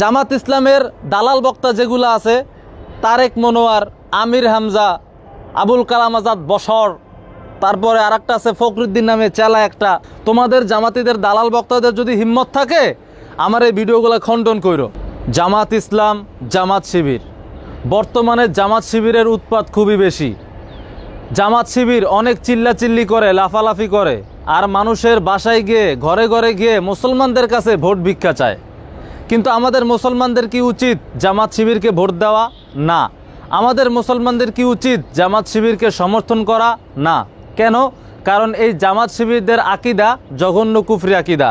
জামাত ইসলামের দালাল বক্তা যেগুলো আছে, তারেক মনোয়ার, আমির হামজা, আবুল কালাম আজাদ বসর, তারপরে আর একটা আছে ফখরুদ্দিন নামে চেলা একটা। তোমাদের জামাতিদের দালাল বক্তাদের যদি হিম্মত থাকে, আমার এই ভিডিওগুলো খণ্ডন করো জামাত ইসলাম, জামাত শিবির। বর্তমানে জামাত শিবিরের উৎপাত খুবই বেশি। জামাত শিবির অনেক চিল্লাচিল্লি করে, লাফালাফি করে, আর মানুষের বাসায় গিয়ে, ঘরে ঘরে গিয়ে মুসলমানদের কাছে ভোট ভিক্ষা চায়। কিন্তু আমাদের মুসলমানদের কি উচিত জামাত শিবিরকে ভোট দেওয়া? না। আমাদের মুসলমানদের কি উচিত জামাত শিবিরকে সমর্থন করা? না। কেন? কারণ এই জামাত শিবিরদের আকিদা জঘন্য কুফরি আকিদা।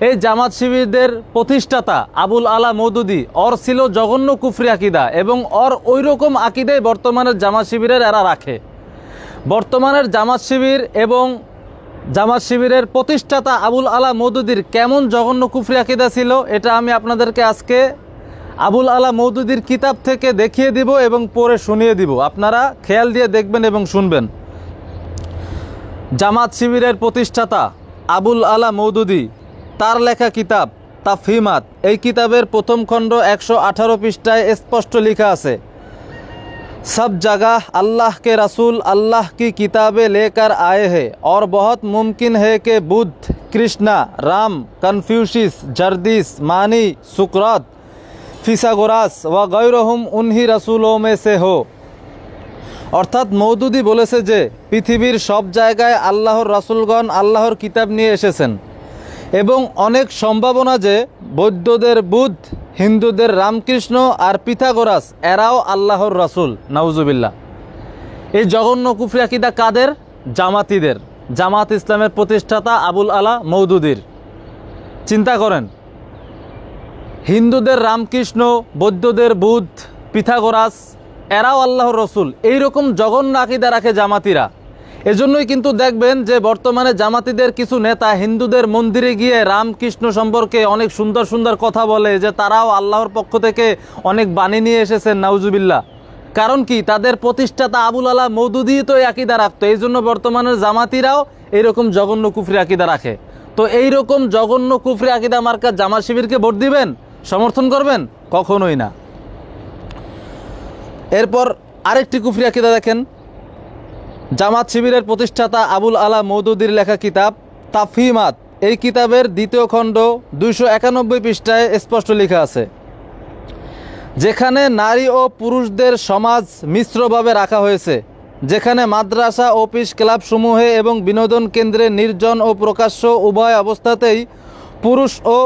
এই জামাত শিবিরদের প্রতিষ্ঠাতা আবুল আলা মৌদুদি অর ছিল জঘন্য কুফরি আকিদা এবং অর ওই রকম আকিদাই বর্তমানের জামাত শিবিরের এরা রাখে। বর্তমানের জামাত শিবির এবং জামাত শিবিরের প্রতিষ্ঠাতা আবুল আলা মৌদুদির কেমন জঘন্য কুফরি আকিদা ছিল, এটা আমি আপনাদেরকে আজকে আবুল আলা মৌদুদির কিতাব থেকে দেখিয়ে দিব এবং পরে শুনিয়ে দিব। আপনারা খেয়াল দিয়ে দেখবেন এবং শুনবেন। জামাত শিবিরের প্রতিষ্ঠাতা আবুল আলা মৌদুদি, তার লেখা কিতাব তাফহিমাত, এই কিতাবের প্রথম খণ্ড একশো আঠারো পৃষ্ঠায় স্পষ্ট লেখা আছে। सब जगह अल्लाह के रसूल अल्लाह की किताबें लेकर आए हैं और बहुत मुमकिन है कि बुद्ध कृष्णा राम कन्फ्यूशिस जर्दिस मानी सुकरात फिसागोरास व गैरहम उन्हीं रसूलों में से हो অর্থাৎ মৌদুদি বলেছে যে পৃথিবীর সব জায়গায় আল্লাহর রাসুলগণ আল্লাহর কিতাব নিয়ে এসেছেন এবং অনেক সম্ভাবনা যে বৌদ্ধদের বুধ হিন্দুদের রামকৃষ্ণ আর পিথাগোরাস, এরাও আল্লাহর রাসুল, নাউজুবিল্লাহ। এই জঘন্য কুফরি আকিদা কাদের? জামাতিদের। জামাত ইসলামের প্রতিষ্ঠাতা আবুল আলা মৌদুদির। চিন্তা করেন, হিন্দুদের রামকৃষ্ণ, বৌদ্ধদের বুধ, পিথাগোরাস, এরাও আল্লাহর রসুল, এইরকম জঘন্য আকিদা রাখে জামাতিরা। এজন্যই কিন্তু দেখবেন যে বর্তমানে জামাতিদের কিছু নেতা হিন্দুদের মন্দিরে গিয়ে রামকৃষ্ণ সম্পর্কে অনেক সুন্দর সুন্দর কথা বলে যে তারাও আল্লাহর পক্ষ থেকে অনেক বাণী নিয়ে এসেছেন, নাউজুবিল্লাহ। কারণ কি? তাদের প্রতিষ্ঠাতা আবুল আলা মৌদুদি তো এই আকিদা রাখতো। এই জন্য বর্তমানের জামাতিরাও এইরকম জঘন্য কুফরি আকিদা রাখে। তো এই রকম জঘন্য কুফরি আকিদা মার্কা জামাত শিবিরকে ভোট দিবেন? সমর্থন করবেন? কখনোই না। এরপর আরেকটি কুফরি আকিদা দেখেন। জামাত শিবিরের প্রতিষ্ঠাতা আবুল আলা মৌদুদির লেখা কিতাব তাফহিমাত। এই কিতাবের দ্বিতীয় খণ্ড দুইশো একানব্বই পৃষ্ঠায় স্পষ্ট লেখা আছে। যেখানে নারী ও পুরুষদের সমাজ মিশ্রভাবে রাখা হয়েছে। যেখানে মাদ্রাসা, অফিস, ক্লাবসমূহে এবং বিনোদন কেন্দ্রে নির্জন ও প্রকাশ্য উভয় অবস্থাতেই পুরুষ ও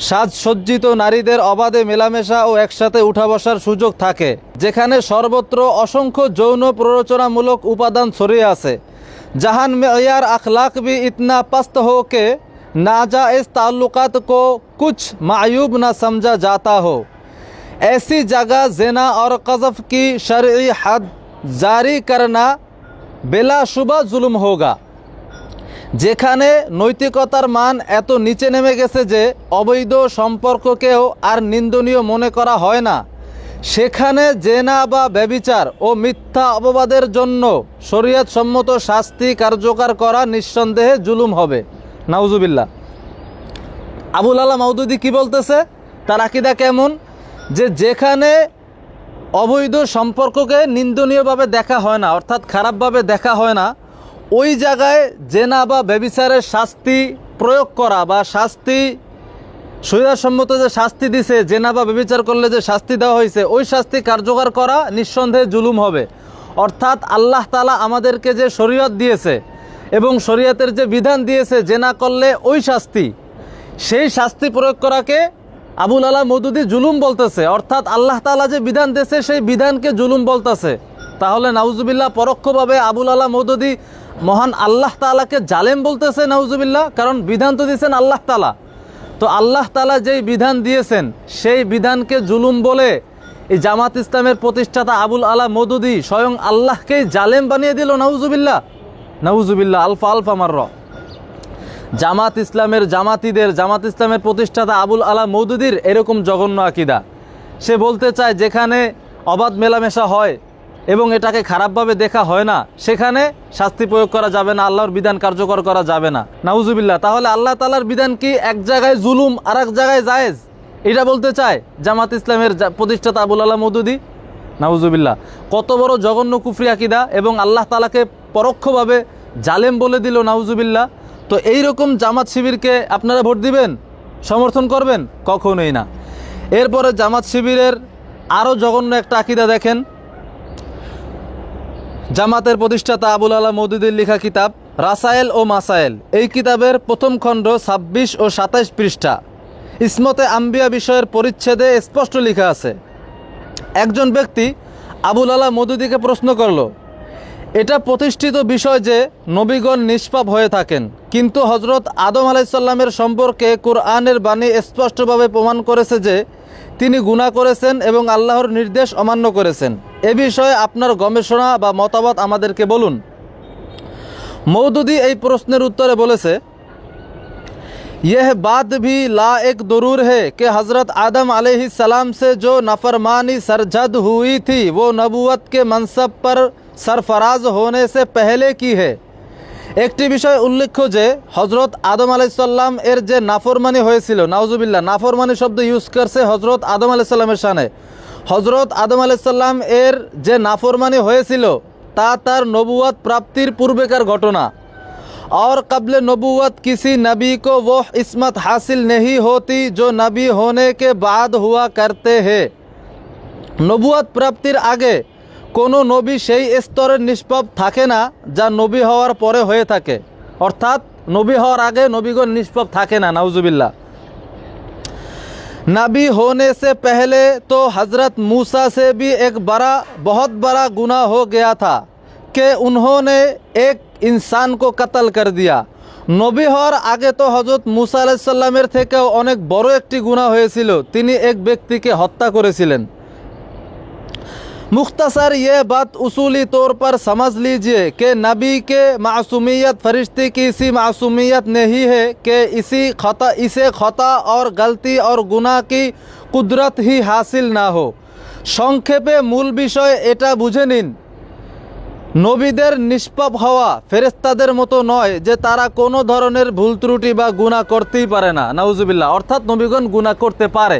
সাজসজ্জিত নারীদের অবাধে মেলামেশা ও একসাথে উঠা বসার সুযোগ থাকে যেখানে সর্বত্র অসংখ্য যৌন প্ররোচনামূলক উপাদান ছড়িয়ে আছে জাহান মেয়ার अखलाक भी इतना पस्त हो के नाजायज ताल्लुकात को कुछ मायूब न समझा जाता हो ऐसी जगह जना और कज़फ की शरई हद जारी करना बेलाशुबा जुल्म होगा যেখানে নৈতিকতার মান এত নিচে নেমে গেছে যে অবৈধ সম্পর্ককেও আর নিন্দনীয় মনে করা হয় না। সেখানে জেনা বা ব্যবিচার ও মিথ্যা অপবাদের জন্য সম্মত শাস্তি কার্যকর করা নিঃসন্দেহে জুলুম হবে। নাউজুবিল্লাহ। আবুল আলা মৌদুদি কি বলতেছে? তার আকিদা কেমন? যে যেখানে অবৈধ সম্পর্ককে নিন্দনীয়ভাবে দেখা হয় না, অর্থাৎ খারাপভাবে দেখা হয় না ওই জায়গায় জেনা বা ব্যবিচারের শাস্তি প্রয়োগ করা বা শাস্তি সম্মত যে শাস্তি দিছে, জেনা বা ব্যবিচার করলে যে শাস্তি দেওয়া হয়েছে, ওই শাস্তি কার্যকর করা নিঃসন্দেহে জুলুম হবে। অর্থাৎ আল্লাহ তালা আমাদেরকে যে শরীয়ত দিয়েছে এবং শরীয়তের যে বিধান দিয়েছে জেনা করলে ওই শাস্তি, সেই শাস্তি প্রয়োগ করাকে আবুল আলা মদুদি জুলুম বলতেছে। অর্থাৎ আল্লাহ তালা যে বিধান দিয়েছে, সেই বিধানকে জুলুম বলতেছে। তাহলে নাউজুবিল্লাহ পরোক্ষভাবে আবুল আলা মদুদি মহান আল্লাহ তালাকে জালেম বলতেছে, নাউজুবিল্লাহ, কারণ বিধান তো দিয়েছেন আল্লাহ তালা তো আল্লাহ তালা যেই বিধান দিয়েছেন, সেই বিধানকে জুলুম বলে এই জামাত ইসলামের প্রতিষ্ঠাতা আবুল আলা মদুদি স্বয়ং আল্লাহকেই জালেম বানিয়ে দিল, নাউজুবিল্লাহ। নাউজুবিল্লাহ, আলফা আলফা মার্র। জামাত ইসলামের জামাতিদের, জামাত ইসলামের প্রতিষ্ঠাতা আবুল আলা মৌদুদির এরকম জঘন্য আকিদা। সে বলতে চায়, যেখানে অবাধ মেলামেশা হয় এবং এটাকে খারাপভাবে দেখা হয় না। সেখানে শাস্তি প্রয়োগ করা যাবে না, আল্লাহর বিধান কার্যকর করা যাবে না। নাউজুবিল্লাহ, তাহলে আল্লাহ তালার বিধান কি এক জায়গায় জুলুম আর এক জায়গায় জায়েজ? এটা বলতে চায় জামাত ইসলামের প্রতিষ্ঠাতা আবুল আলাহ মৌদুদি। নাউজুবিল্লাহ, কত বড় জঘন্য কুফরি আকিদা এবং আল্লাহ তালাকে পরোক্ষভাবে জালেম বলে দিল নাউজুবিল্লাহ। তো এই রকম জামাত শিবিরকে আপনারা ভোট দিবেন? সমর্থন করবেন? কখনোই না। এরপরে জামাত শিবিরের আরও জঘন্য একটা আকিদা দেখেন। জামাতের প্রতিষ্ঠাতা আবুল আলা মৌদুদের লেখা কিতাব, রাসায়েল ও মাসায়েল। এই কিতাবের প্রথম খণ্ড ছাব্বিশ ও সাতাইশ পৃষ্ঠা। ইসমতে আম্বিয়া বিষয়ের পরিচ্ছেদে স্পষ্ট লেখা আছে। একজন ব্যক্তি আবুল আলা মদুদিকে প্রশ্ন করল, এটা প্রতিষ্ঠিত বিষয় যে নবীগণ নিষ্পাপ হয়ে থাকেন, কিন্তু হজরত আদম আলাইসাল্লামের সম্পর্কে কোরআনের বাণী স্পষ্টভাবে প্রমাণ করেছে যে তিনি গুনাহ করেছেন এবং আল্লাহর নির্দেশ অমান্য করেছেন এ বিষয়ে আপনার গবেষণা বা মতামত আমাদেরকে বলুন মৌদুদি এই প্রশ্নের উত্তরে বলেছে यह बात भी ला एक दरूर है कि हज़रत आदम सलाम से जो नफरमानी सरजद हुई थी वो नबूवत के मनसब पर सरफराज होने से पहले की है একটি বিষয় উল্লেখ্য যে হজরত আদম আলাইসাল্লাম এর যে নাফরমানি হয়েছিল নাউজুবিল্লাহ নাফরমানি শব্দ ইউজ করছে হজরত আদম আলাইসাল্লামের সানে হজরত আদম আলাইসাল্লাম এর যে নাফরমানি হয়েছিল তা তার নবুয়াত প্রাপ্তির পূর্বেকার ঘটনা और कबल नबूवत किसी नबी को वो इसमत हासिल नहीं होती जो नबी होने के बाद हुआ करते हैं নবুয়াত প্রাপ্তির আগে কোনো নবী সেই স্তরের নিষ্পাপ থাকে না যা নবী হওয়ার পরে হয়ে থাকে অর্থাৎ নবী হওয়ার আগে নবীগণ নিষ্পাপ থাকে না নাউজুবিল্লাহ नबी होने से पहले तो हज़रत मूसा से भी एक बड़ा बहुत बड़ा गुनाह हो गया था कि उन्होंने एक इंसान को कत्ल कर दिया নবী হওয়ার আগে তো হজরত মুসা আলাইসাল্লামের থেকেও অনেক বড় একটি গুনাহ হয়েছিল তিনি এক ব্যক্তিকে হত্যা করেছিলেন मुख्तसर ये बात उसूली तौर पर समझ लीजिए कि नबी के मासूमियत फरिश्ते की इसी मासूमियत नहीं है कि इसी खता इसे खता और गलती और गुनाह की कुदरत ही हासिल ना हो সংক্ষেপে মূল বিষয় এটা বুঝে নিন নবীদের নিষ্পাপ হওয়া ফেরেস্তাদের মতো নয় যে তারা কোনো ধরনের ভুল ত্রুটি বা গুনাহ করতেই পারে না নাউজুবিল্লাহ অর্থাৎ নবীগণ গুনাহ করতে পারে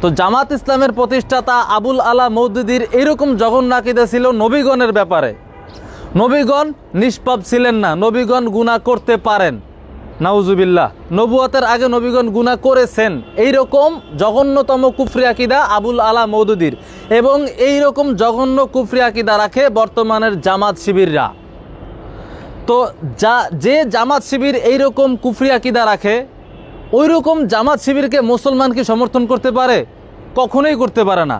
তো জামাত ইসলামের প্রতিষ্ঠাতা আবুল আলা মৌদুদির এরকম জঘন্যাকিদা ছিল নবীগণের ব্যাপারে। নবীগণ নিষ্পাপ ছিলেন না, নবীগণ গুনাহ করতে পারেন। নাউজুবিল্লাহ, নবুয়াতের আগে নবীগণ গুনাহ করেছেন। এইরকম জঘন্যতম কুফরি আকিদা আবুল আলা মৌদুদির এবং এই রকম জঘন্য কুফরি আকিদা রাখে বর্তমানের জামাত শিবিররা। তো যা যে জামাত শিবির এইরকম কুফরি আকিদা রাখে ওই রকম জামাত শিবিরকে মুসলমান কি সমর্থন করতে পারে কখনোই করতে পারে না।